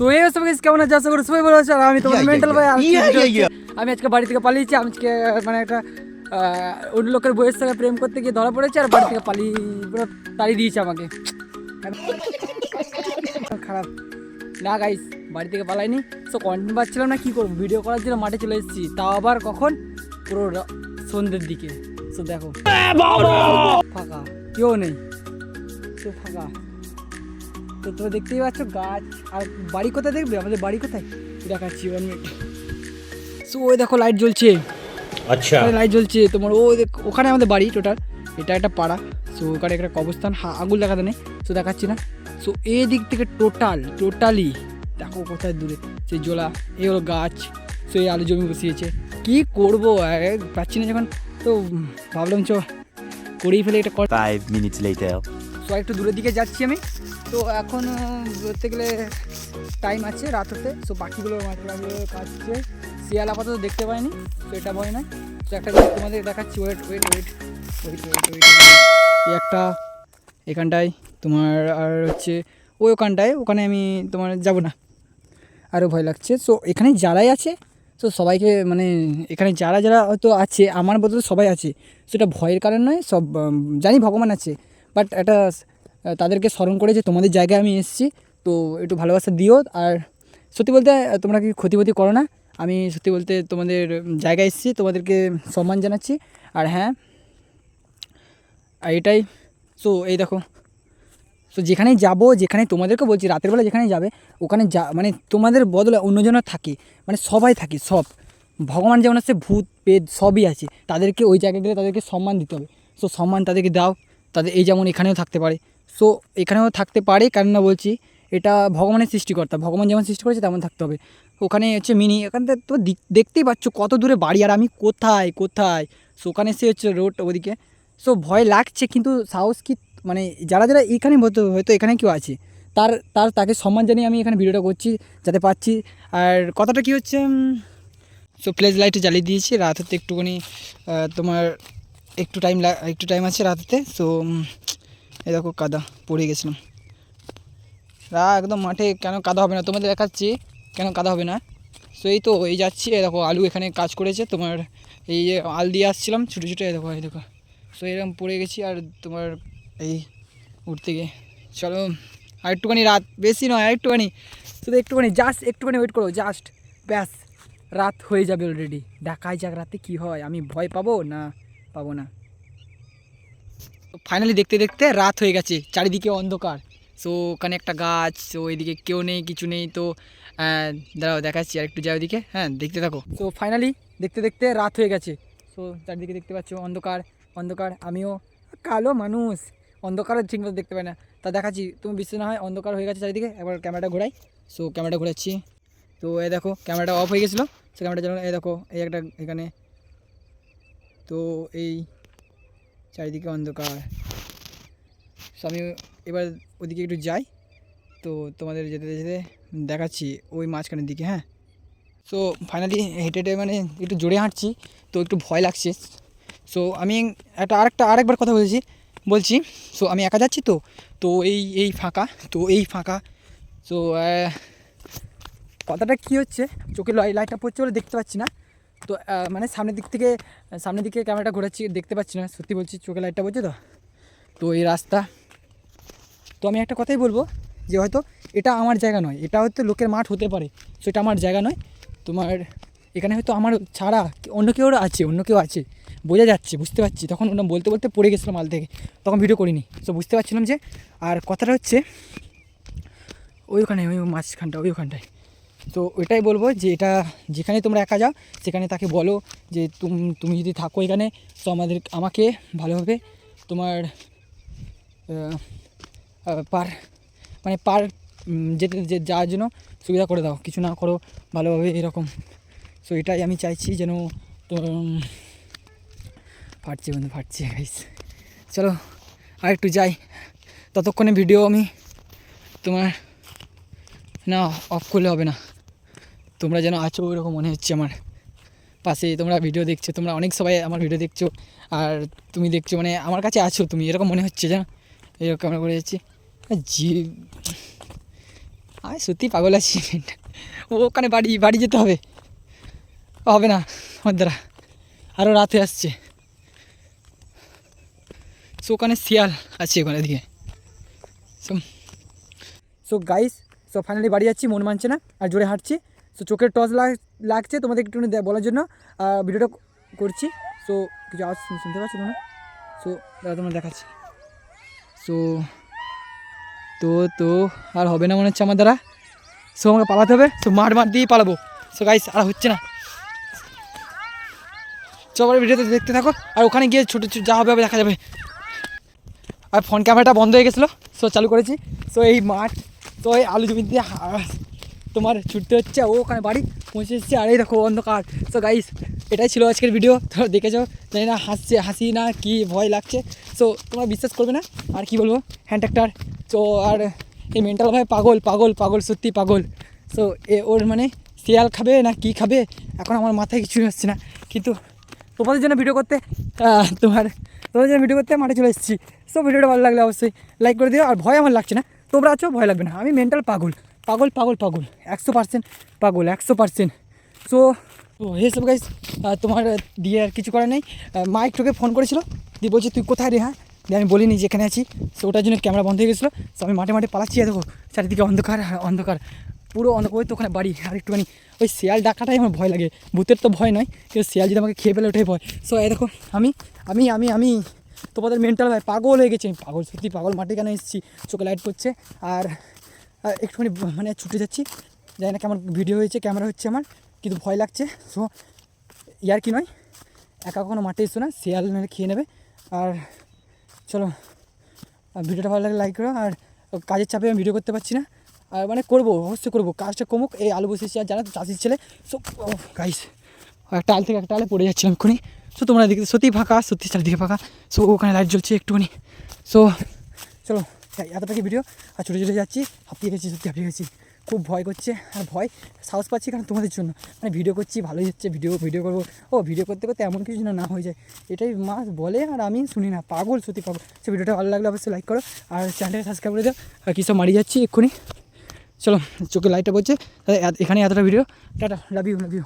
So এই সব guys কেমন আছে? আশা করি সবাই ভালো আছে আর আমি তোমার মেন্টাল ভাই আমি আজকে বাড়ি থেকে পালিয়েছি আজকে মানে একটা অন্য লোকের বইয়ের সঙ্গে প্রেম করতে গিয়ে ধরা পড়েছে আর বাড়ি থেকে পালিয়ে পুরো তাড়িয়ে দিয়েছে আমাকে। খারাপ। না গাইস বাড়ি থেকে পালাইনি। সো কন্টেন্ট পাচ্ছিলাম না কী করব? ভিডিও করার জন্য মাঠে চলে এসেছি। তাও আবার কখন? পুরো সন্ধ্যের দিকে। সো দেখো। ফাঁকা। কেউ নেই। তো ফাঁকা। তো তোমরা দেখতেই পাচ্ছ গাছ। আর বাড়ি কোথায় দেখবে? আমাদের বাড়ি কোথায়? দেখাচ্ছি ওয়ান মিনিট সো ওই দেখো লাইট জ্বলছে। আচ্ছা। লাইট জ্বলছে। তোমার ও ওখানে আমাদের বাড়ি টোটাল এটা একটা পাড়া। সো ওখানে একটা কবস্থান হা আগুন লাগাতে নেই। সো দেখাচ্ছি না। সো এই দিক থেকে টোটাল টোটালি দেখো কোথায় দূরে। সে জোলা এই হলো গাছ। সো এই আলু জমি বসিয়েছে। কি করব? পাচ্ছি না যখন। তো ভাবলাম চ করেই ফেলে এটা ফাইভ মিনিটস লেটার সো একটু দূরের দিকে যাচ্ছি আমি। তো এখন বলতে গেলে টাইম আছে রাত হতে সো পাখিগুলো লাগিয়ে কাটছে। শিয়াল আপাতত দেখতে পাইনি, তো এটা ভয় নয় তো একটা তোমাদের দেখাচ্ছি। Wait wait wait wait wait wait এই একটা এখানটায় তোমার আর হচ্ছে ওই ওখানটায়, ওখানে আমি তোমার যাব না। আরও ভয় লাগছে। সো এখানে যারাই আছে তো সবাইকে মানে এখানে যারা যারা হয়তো আছে, আমার বদলে সবাই আছে। সেটা ভয়ের কারণ নয়, সব জানি ভগবান আছে। বাট এটা তাদেরকে স্মরণ করে যে তোমাদের জায়গায় আমি এসেছি, তো একটু ভালোবাসা দিও। আর সত্যি বলতে তোমরা কি ক্ষতি ক্ষতি করো না? আমি সত্যি বলতে তোমাদের জায়গায় এসেছি, তোমাদেরকে সম্মান জানাচ্ছি। আর হ্যাঁ আর এটাই সো এই দেখো সো যেখানেই যাব যেখানে তোমাদেরকে বলছি, রাতের বেলা যেখানে যাবে, ওখানে যা মানে তোমাদের বদলে অন্যজনের থাকে মানে সবাই থাকে, সব। ভগবান যেমন আছে, ভূত পেদ সবই আছে। তাদেরকে ওই জায়গায় গেলে তাদেরকে সম্মান দিতে হবে। সো সম্মান তাদেরকে দাও। তাদের এই যেমন এখানেও থাকতে পারে। সো এখানেও থাকতে পারে কারণ না বলছি, এটা ভগবানের সৃষ্টিকর্তা। ভগবান যেমন সৃষ্টি করেছে, তেমন থাকতে হবে। ওখানে হচ্ছে মিনি এখান থেকে তো দেখতেই পাচ্ছ কত দূরে বাড়ি, আর আমি কোথায় কোথায়? সো ওখানে সে হচ্ছে রোড ওদিকে। সো ভয় লাগছে, কিন্তু সাহস কি মানে যারা যারা এখানে হয়তো এখানে কেউ আছে। তার তার, তাকে সম্মান জানিয়ে আমি এখানে ভিডিওটা করছি, যাতে পাচ্ছি। আর কথাটা কি হচ্ছে সো প্লেস লাইটে জ্বালিয়ে দিয়েছি। রাত হতে একটুখানি তোমার একটু টাইম একটু টাইম আছে রাত হতে সো এই দেখো কাদা, পড়ে গেছিলাম। রা, একদম মাঠে, কেন কাদা হবে না? তোমাদের দেখাচ্ছি, কেন কাদা হবে না? সো এই তো, এই যাচ্ছি, এই দেখো, আলু এখানে কাজ করেছে, তোমার এই যে আল দিয়ে আসছিলাম, ছোটো ছোটো দেখো, এই দেখো। সো এরকম পড়ে গেছি, আর তোমার এই উঠতে গিয়ে। চলো, আর একটুখানি রাত, বেশি নয়, আর একটুখানি। শুধু একটুখানি জাস্ট একটুখানি ওয়েট করো জাস্ট ব্যাস, রাত হয়ে যাবে অলরেডি দেখাই যাক রাতে কী হয়, আমি ভয় পাবো না? পাবো না। ফাইনালি দেখতে দেখতে রাত হয়ে গেছে, চারিদিকে অন্ধকার। সো ওখানে একটা গাছ সো ওইদিকে কেউ নেই, কিছু নেই, তো দাঁড়াও, দেখাচ্ছি আর একটু যাও ওদিকে হ্যাঁ দেখতে থাকো। তো ফাইনালি দেখতে দেখতে রাত হয়ে গেছে। সো চারিদিকে দেখতে পাচ্ছ অন্ধকার অন্ধকার, আমিও কালো মানুষ। অন্ধকারও ঠিকমতো দেখতে পাই না। তা দেখাচ্ছি, তুমি বিশ্বাস না হয় অন্ধকার হয়ে গেছে চারিদিকে, একবার ক্যামেরাটা ঘোরাই। সো ক্যামেরাটা ঘোরাচ্ছি। তো এ দেখো, ক্যামেরাটা অফ হয়ে গেছিল। সে ক্যামেরাটা যেন এই দেখো, এই একটা এখানে তো এই চারিদিকে অন্ধকার। সো আমি এবার ওদিকে একটু যাই। তো তোমাদের যেতে যেতে দেখাচ্ছি ওই মাঝখানের দিকে হ্যাঁ? সো ফাইনালি হেঁটে হেঁটে মানে একটু জোরে হাঁটছি, তো একটু ভয় লাগছে। সো আমি একটা আরেকটা, আরেকবার কথা বলেছি, বলছি সো আমি একা যাচ্ছি তো? তো এই এই ফাঁকা, তো এই ফাঁকা। সো কথাটা কী হচ্ছে? চোখে লাই, লাইটটা পড়ছে বলে দেখতে পাচ্ছি না। তো মানে সামনের দিক থেকে সামনের দিকে ক্যামেরাটা ঘোরাচ্ছি, দেখতে পাচ্ছি না, সত্যি বলছি, চোখে লাইটটা পড়ছে তো। তো এই রাস্তা। তো আমি একটা কথাই বলব, যে হয়তো এটা আমার জায়গা নয়, এটা হয়তো লোকের মাঠ হতে পারে সো এটা আমার জায়গা নয়। তোমার এখানে হয়তো আমার ছাড়া অন্য কেউ আছে, অন্য কেউ আছে, বোঝা যাচ্ছে, বুঝতে পারছি। তখন ওটা বলতে বলতে পড়ে গেছিলাম মাল থেকে, তখন ভিডিও করিনি। সো বুঝতে পারছিলাম যে, আর কথাটা হচ্ছে, ওই ওখানে, ওই মাঝখানটা, ওই ওখানটায়। তো ওইটাই বলব যে এটা যেখানে তোমরা একা যাও, সেখানে তাকে বলো যে তুম, তুমি যদি থাকো এখানে, তো আমাদের, আমাকে ভালোভাবে তোমার পার মানে পার যেতে, যে, যাওয়ার জন্য সুবিধা করে দাও, কিছু না করো, ভালোভাবে এরকম। সো এটাই আমি চাইছি যেন তো ফাটছে বন্ধু, ফাটছে গাইস চলো আর একটু যাই। ততক্ষণে ভিডিও আমি তোমার, না অফ করলে হবে না। তোমরা যেন আছো ওইরকম মনে হচ্ছে আমার পাশে। তোমরা ভিডিও দেখছ, তোমরা অনেক সবাই আমার ভিডিও দেখছ, আর তুমি দেখছ মানে আমার কাছে আছো তুমি, এরকম মনে হচ্ছে জানো এরকম আমরা করে যাচ্ছি। জি আমি সত্যি পাগল আছি। ও, ওখানে বাড়ি বাড়ি যেতে হবে। হবে না, আমার দ্বারা। আরও রাতে আসছে। সো, ওখানে শিয়াল আছে ওখানে দিকে। সো গাইস সো ফাইনালি বাড়ি যাচ্ছি, মন মানছে না, আর জোরে হাঁটছি। সো চোখের টস লাগছে তোমাদের একটু বলার জন্য। ভিডিওটা করছি। সো কিছু আওয়াজ শুনতে পাচ্ছ তোমরা? সো দাদা তোমরা দেখাচ্ছি। সো তো তো, আর হবে না মনে হচ্ছে আমার দ্বারা। সো আমাকে পালাতে হবে। সো মাঠ মাঠ দিয়েই পালাবো। সো গাইস আর হচ্ছে না। চলো ভিডিওতে দেখতে থাকো। আর ওখানে গিয়ে ছোটো ছোটো যা হবে দেখা যাবে। আর ফোন ক্যামেরাটা বন্ধ হয়ে গেছিল। সো চালু করেছি। সো এই মাঠ, তো, এই আলু জমি দিয়ে তোমার ছুটতে হচ্ছে, ও ওখানে বাড়ি পৌঁছে এসেছে, আর এই দেখো অন্ধকার। সো গাইস এটাই ছিল আজকের ভিডিও তো দেখেছ? জানি না হাসছে, হাসি না কি, ভয় লাগছে। সো তোমরা বিশ্বাস করবে না? আর কি বলব? হ্যান্ড ট্রাক্টার তো আর এই মেন্টাল ভাই পাগল পাগল পাগল, সত্যি পাগল। সো এ ওর মানে শিয়াল খাবে না কি খাবে? এখন আমার মাথায় কিছুই হচ্ছে না। কিন্তু তোমাদের জন্য ভিডিও করতে তোমার, তোমাদের জন্য ভিডিও করতে মাঠে চলে এসেছি। সো ভিডিওটা ভালো লাগলে অবশ্যই লাইক করে দিও। আর ভয় আমার লাগছে না। তোমরা আছো, ভয় লাগবে না। আমি মেন্টাল পাগল। পাগল পাগল পাগল। একশো পার্সেন্ট পাগল একশো পার্সেন্ট সো ও এসব গাইস তোমার দিয়ে আর কিছু করার নেই। আহ, মা একটুকে ফোন করেছিল দিয়ে বলছে তুই কোথায় রে হ্যাঁ? দিয়ে আমি বলিনি যে এখানে আছি। সো ওটার জন্য ক্যামেরা বন্ধ হয়ে গেছিল। সো আমি মাঠে মাঠে পালাচ্ছি দেখো চারিদিকে অন্ধকার অন্ধকার। পুরো অন্ধকার ওই তো ওখানে বাড়ি আর একটুখানি ওই শিয়াল ডাকাটাই আমার ভয় লাগে। ভূতের তো ভয় নয় কিন্তু শিয়াল যদি আমাকে খেয়ে ফেলে ওঠে ভয়। সো এই দেখো আমি আমি আমি আমি তোমাদের মেন্টাল ভাই পাগল হয়ে গেছে। পাগল সত্যি পাগল মাঠে কেন এসেছি? চোখে লাইট করছে আর একটুখানি মানে ছুটে যাচ্ছি। জানি না কেমন ভিডিও হয়েছে ক্যামেরা হচ্ছে আমার, কিন্তু ভয় লাগছে। সো ইয়ার কি নয়, একা কখনো মাঠে এসো না, শিয়াল নাহলে খেয়ে নেবে। আর চলো ভিডিওটা ভালো লাগলে লাইক করো। আর কাজের চাপে আমি ভিডিও করতে পারছি না। আর মানে করব, অবশ্যই করব, কাজটা কমুক। এই আলু বসেছি, আর জানা তো, চাষির ছেলে। সো গাইস একটা আল থেকে একটা আলে পড়ে যাচ্ছিলাম এক্ষুনি। সো তোমরা দেখতে সত্যি ফাঁকা সত্যি চারদিকে ফাঁকা। সো ওখানে লাইট জ্বলছে একটুখানি। সো চলো। এতটাকে ভিডিও? আর ছুটে ছুটে যাচ্ছি হাঁপিয়ে গেছি সত্যি হাঁপিয়ে গেছি খুব ভয় করছে আর ভয়, সাহস পাচ্ছি কারণ তোমাদের জন্য। মানে ভিডিও করছি, ভালোই হচ্ছে, ভিডিও ভিডিও করব। ও, ভিডিও করতে করতে এমন কিছু যেন না হয়ে যায়। এটাই মা বলে আর আমি শুনি না, পাগল সত্যি পাগল। সে ভিডিওটা ভালো লাগলে অবশ্যই লাইক করো আর চ্যানেলটাকে সাবস্ক্রাইব করে দাও। আর কী সব মারি যাচ্ছি এক্ষুনি। চলো, চোখে লাইটটা পড়ছে। এখানে এতটা video tata love you love you